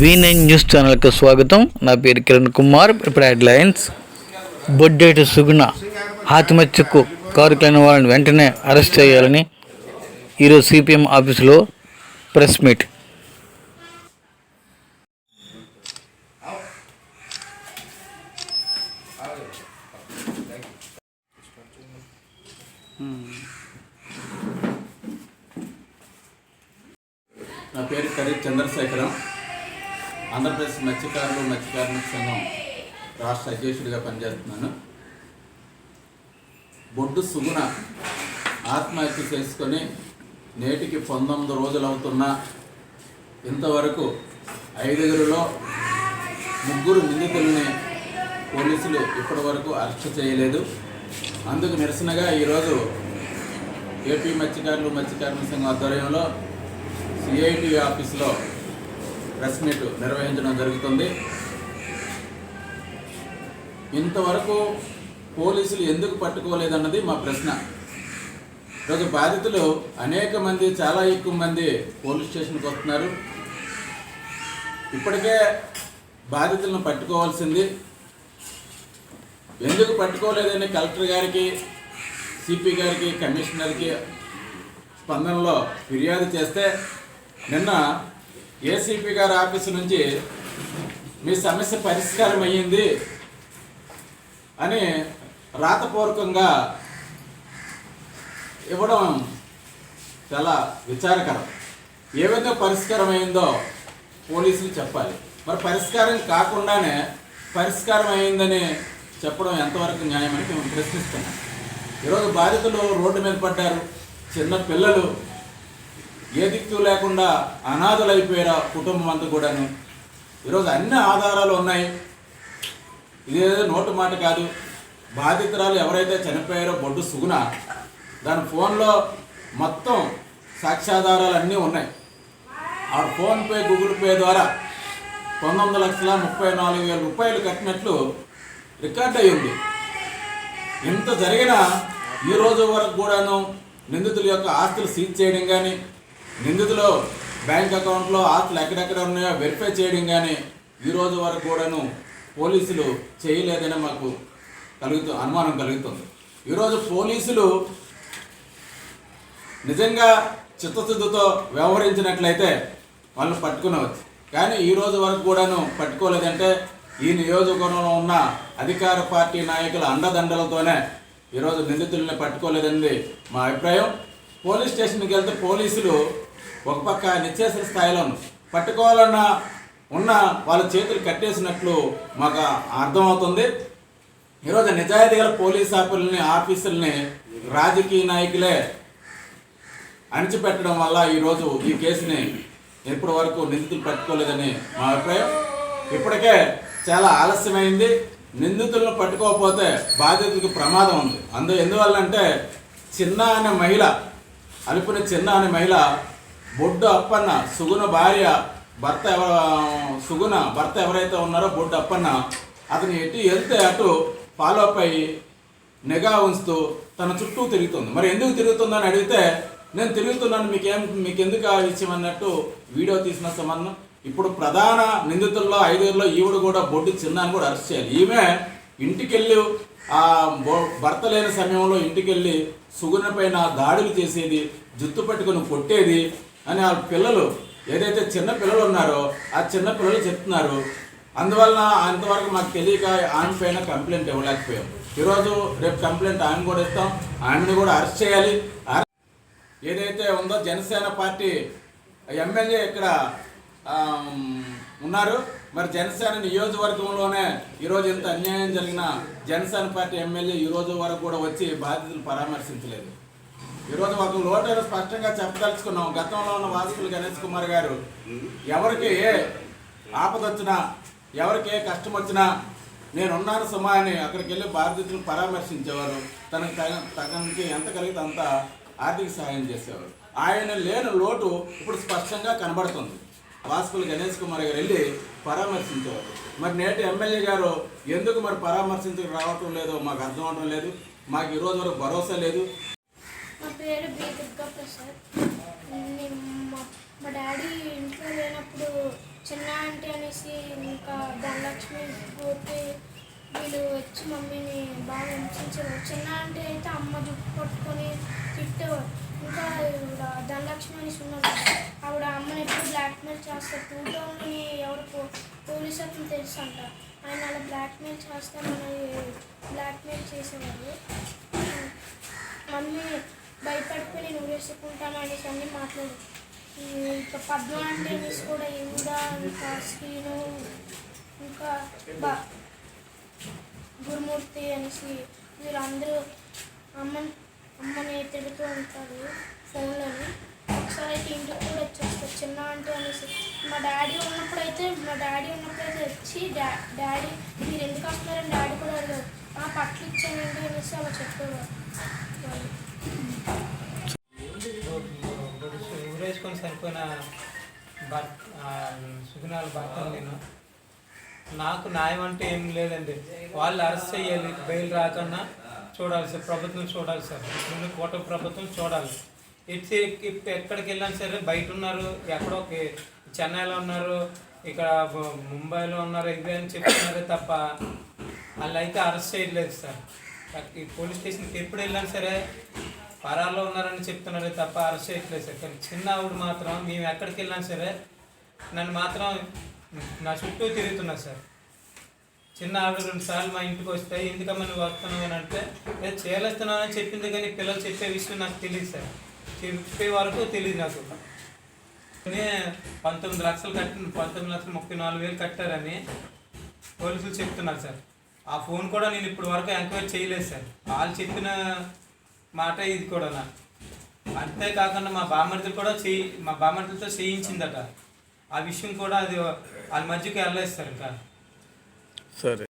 V nine news ఛానల్కి స్వాగతం. నా పేరు కిరణ్ కుమార్. ఇప్పుడు హెడ్లైన్స్. బొడ్డేటి సుగుణ ఆత్మహత్యకు కారుకైన వారిని వెంటనే అరెస్ట్ చేయాలని ఈరోజు సిపిఎం ఆఫీసులో ప్రెస్ మీట్. పేరు కరీ చంద్రశేఖరం. ఆంధ్రప్రదేశ్ మత్స్యకారులు మత్స్యకారుల సంఘం రాష్ట్ర అధ్యక్షుడిగా పనిచేస్తున్నాను. బొడ్డు సుగుణ ఆత్మహత్య చేసుకొని నేటికి పంతొమ్మిది రోజులు అవుతున్నా ఇంతవరకు ఐదుగురిలో ముగ్గురు నిందితుల్ని పోలీసులు ఇప్పటి వరకు అరెస్ట్ చేయలేదు. అందుకు నిరసనగా ఈరోజు ఏపీ మత్స్యకారులు మత్స్యకారుల సంఘం ఆధ్వర్యంలో సిఐటి ఆఫీస్లో ప్రెస్ మీట్ నిర్వహించడం జరుగుతుంది. ఇంతవరకు పోలీసులు ఎందుకు పట్టుకోలేదన్నది మా ప్రశ్న. ఈరోజు బాధితులు అనేక మంది చాలా ఎక్కువ మంది పోలీస్ స్టేషన్కి వస్తున్నారు. ఇప్పటికే బాధితులను పట్టుకోవాల్సింది. ఎందుకు పట్టుకోలేదని కలెక్టర్ గారికి సిపి గారికి కమిషనర్కి స్పందనలో ఫిర్యాదు చేస్తే నిన్న ఏసీపీ గారి ఆఫీసు నుంచి మీ సమస్య పరిష్కారం అయ్యింది అని రాతపూర్వకంగా ఇవ్వడం చాలా విచారకరం. ఏ విధంగా పరిష్కారం అయిందో పోలీసులు చెప్పాలి. మరి పరిష్కారం కాకుండానే పరిష్కారం అయిందని చెప్పడం ఎంతవరకు న్యాయమని మేము ప్రశ్నిస్తున్నాం. ఈరోజు బాధితులు రోడ్డు మీద పడ్డారు. చిన్న పిల్లలు ఏ దిక్కు లేకుండా అనాథలైపోయారా కుటుంబం అంతా కూడాను. ఈరోజు అన్ని ఆధారాలు ఉన్నాయి. ఇదేదో నోటు మాట కాదు. బాధితురాలు ఎవరైతే చనిపోయారో బొడ్డు సుగుణ దాని ఫోన్లో మొత్తం సాక్ష్యాధారాలు అన్నీ ఉన్నాయి. ఆ ఫోన్పే గూగుల్ పే ద్వారా పంతొమ్మిది లక్షల ముప్పై నాలుగు వేల రూపాయలు కట్టినట్లు రికార్డ్ అయ్యింది. ఇంత జరిగినా ఈ రోజు వరకు కూడాను నిందితుల యొక్క ఆస్తులు సీజ్ చేయడం కానీ నిందితులు బ్యాంక్ అకౌంట్లో ఆస్తులు ఎక్కడెక్కడ ఉన్నాయో వెరిఫై చేయడం కానీ ఈ రోజు వరకు కూడాను పోలీసులు చేయలేదని మాకు కలుగుతూ అనుమానం కలుగుతుంది. ఈరోజు పోలీసులు నిజంగా చిత్తశుద్ధితో వ్యవహరించినట్లయితే వాళ్ళు పట్టుకునవచ్చు. కానీ ఈ రోజు వరకు కూడాను పట్టుకోలేదంటే ఈ నియోజకవర్గంలో ఉన్న అధికార పార్టీ నాయకుల అండదండలతోనే ఈరోజు నిందితుల్ని పట్టుకోలేదండి. మా అభిప్రాయం పోలీస్ స్టేషన్కి వెళ్తే పోలీసులు ఒక పక్క నిత్యావసర స్థాయిలో పట్టుకోవాలన్న ఉన్న వాళ్ళ చేతులు కట్టేసినట్లు మాకు అర్థమవుతుంది. ఈరోజు నిజాయితీ గల పోలీస్ ఆఫీసుల్ని ఆఫీసుల్ని రాజకీయ నాయకులే అణిచిపెట్టడం వల్ల ఈరోజు ఈ కేసుని ఇప్పటి వరకు నిందితులు పట్టుకోలేదని మా అభిప్రాయం. ఇప్పటికే చాలా ఆలస్యమైంది. నిందితులను పట్టుకోకపోతే బాధితులకు ప్రమాదం ఉంది. అందు ఎందువల్లంటే చిన్న అనే మహిళ అలుపున చిన్న అనే మహిళ బొడ్డు అప్పన్న సుగుణ భార్య భర్త ఎవ సుగుణ భర్త ఎవరైతే ఉన్నారో బొడ్డు అప్పన్న అతను ఎటు వెళ్తే అటు ఫాలో అప్ అయ్యి నిఘా ఉంచుతూ తన చుట్టూ తిరుగుతుంది. మరి ఎందుకు తిరుగుతుందని అడిగితే నేను తిరుగుతున్నాను మీకేం మీకు ఎందుకు ఆ విషయం అన్నట్టు వీడియో తీసిన సంబంధం. ఇప్పుడు ప్రధాన నిందితుల్లో ఐదుగురిలో ఈవిడ కూడా బొడ్డు చిన్నాన్ని కూడా అరెస్ట్ చేయాలి. ఈమె ఇంటికెళ్ళి ఆ భర్త లేని సమయంలో ఇంటికెళ్ళి సుగుణ పైన దాడులు చేసేది జుత్తు పట్టుకుని కొట్టేది అని ఆ పిల్లలు ఏదైతే చిన్న పిల్లలు ఉన్నారో ఆ చిన్న పిల్లలు చెప్తున్నారు. అందువలన అంతవరకు మాకు తెలియక ఆమె పైన కంప్లైంట్ ఇవ్వలేకపోయాం ఈరోజు రేపు కంప్లైంట్ ఆమె కూడా ఇస్తాం. ఆమెను కూడా అరెస్ట్ చేయాలి. ఏదైతే ఉందో జనసేన పార్టీ ఎమ్మెల్యే ఇక్కడ ఉన్నారు. మరి జనసేన నియోజకవర్గంలోనే ఈరోజు ఎంత అన్యాయం జరిగిన జనసేన పార్టీ ఎమ్మెల్యే ఈ రోజు వరకు కూడా వచ్చి బాధితులు పరామర్శించలేదు. ఈరోజు ఒక లోటరు స్పష్టంగా చెప్పదలుచుకున్నాం. గతంలో ఉన్న వాసుకులు గణేష్ కుమార్ గారు ఎవరికి ఏ ఆపద వచ్చినా ఎవరికి ఏ కష్టం వచ్చినా నేనున్నాను సుమా అని అక్కడికి వెళ్ళి బాధితులను పరామర్శించేవారు. తనకు తగ తనకి ఎంత కలిగితే అంత ఆర్థిక సహాయం చేసేవారు. ఆయన లేని లోటు ఇప్పుడు స్పష్టంగా కనబడుతుంది. వాసుకులు గణేష్ కుమార్ గారు వెళ్ళి పరామర్శించేవారు. మరి నేటి ఎమ్మెల్యే గారు ఎందుకు మరి పరామర్శించకు రావటం లేదో మాకు అర్థం అవటం లేదు. మాకు ఈ రోజు వరకు భరోసా లేదు. నా పేరు బి దుర్గా ప్రసాద్ మా డాడీ ఇంట్లో లేనప్పుడు చిన్న ఆంటీ అనేసి ఇంకా ధనలక్ష్మి పోతే వీళ్ళు వచ్చి మమ్మీని బాగా హింసించేవారు. చిన్న ఆంటీ అయితే అమ్మ జుట్టు పట్టుకొని తిట్టేవారు. ఇంకా ధనలక్ష్మి అనేసి ఉన్నారు బ్లాక్మెయిల్ చేస్తారు టూ టౌన్లోని ఎవరు పోలీస్ అతను తెలుసు అంట ఆయన అలా బ్లాక్మెయిల్ చేస్తే మనని బ్లాక్మెయిల్ చేసేవారు మమ్మీ భయపడిపోయి నేను ఊరేసుకుంటాను అనేసి అన్ని మాట్లాడు. ఇంకా పద్మ అంటే అనేసి కూడా ఇంకా ఇంకా శ్రీను ఇంకా బా గురుమూర్తి అనేసి వీళ్ళందరూ అమ్మ అమ్మని తిడుతూ ఉంటారు. అయితే ఇంటికి కూడా వచ్చేస్తారు చిన్న అంటే అనేసి. మా డాడీ ఉన్నప్పుడు అయితే మా డాడీ ఉన్నప్పుడు అయితే వచ్చి డా డాడీ మీరు ఎందుకు వస్తున్నారని డాడీ కూడా అడిగారు. ఆ పట్లు ఇచ్చానండి అనేసి అలా చెప్పేవారు. వాళ్ళు. ఊరేసుకొని సరిపోయిన భర్త సుగుణాల భర్త నేను. నాకు న్యాయం అంటే ఏం లేదండి. వాళ్ళు అరెస్ట్ చేయాలి బెయిల్ రాకుండా చూడాలి సార్ ప్రభుత్వం చూడాలి సార్. ముందు కోట ప్రభుత్వం చూడాలి. ఇటు ఎక్కడికి వెళ్ళినా సరే బయట ఉన్నారు ఎక్కడో చెన్నైలో ఉన్నారు ఇక్కడ ముంబైలో ఉన్నారు ఇవి అని చెప్తున్నారు తప్ప వాళ్ళు అయితే అరెస్ట్ చేయట్లేదు సార్. ఈ పోలీస్ స్టేషన్కి ఎప్పుడు వెళ్ళినా సరే పరాల్లో ఉన్నారని చెప్తున్నారు తప్ప అరెస్ట్ చేయట్లేదు సార్. కానీ చిన్న ఆవిడ మాత్రం మేము ఎక్కడికి వెళ్ళినా సరే నన్ను మాత్రం నా చుట్టూ తిరుగుతున్నా సార్. చిన్న ఆవిడ రెండు సార్లు మా ఇంటికి వస్తే ఎందుకమ్మా నువ్వు వస్తున్నావు అని అంటే "ఏ, చేయలేస్తున్నావు అని చెప్పింది కానీ పిల్లలు చెప్పే విషయం నాకు తెలియదు సార్. చెప్పే వరకు తెలియదు నాకు. కానీ పంతొమ్మిది లక్షలు కట్టి పంతొమ్మిది లక్షల ముప్పై నాలుగు వేలు కట్టారని పోలీసులు చెప్తున్నారు సార్. ఆ ఫోన్ కూడా నేను ఇప్పుడు వరకు ఎంక్వైరీ చేయలేదు సార్. వాళ్ళు చెప్పిన మాట ఇది కూడా నా. అంతేకాకుండా మా బామ్మర్ది కూడా చేయి మా బామ్మర్దితో చేయించిందట. ఆ విషయం కూడా అది వాళ్ళ మధ్యకి వెళ్ళలేదు సార్ ఇంకా. సరే.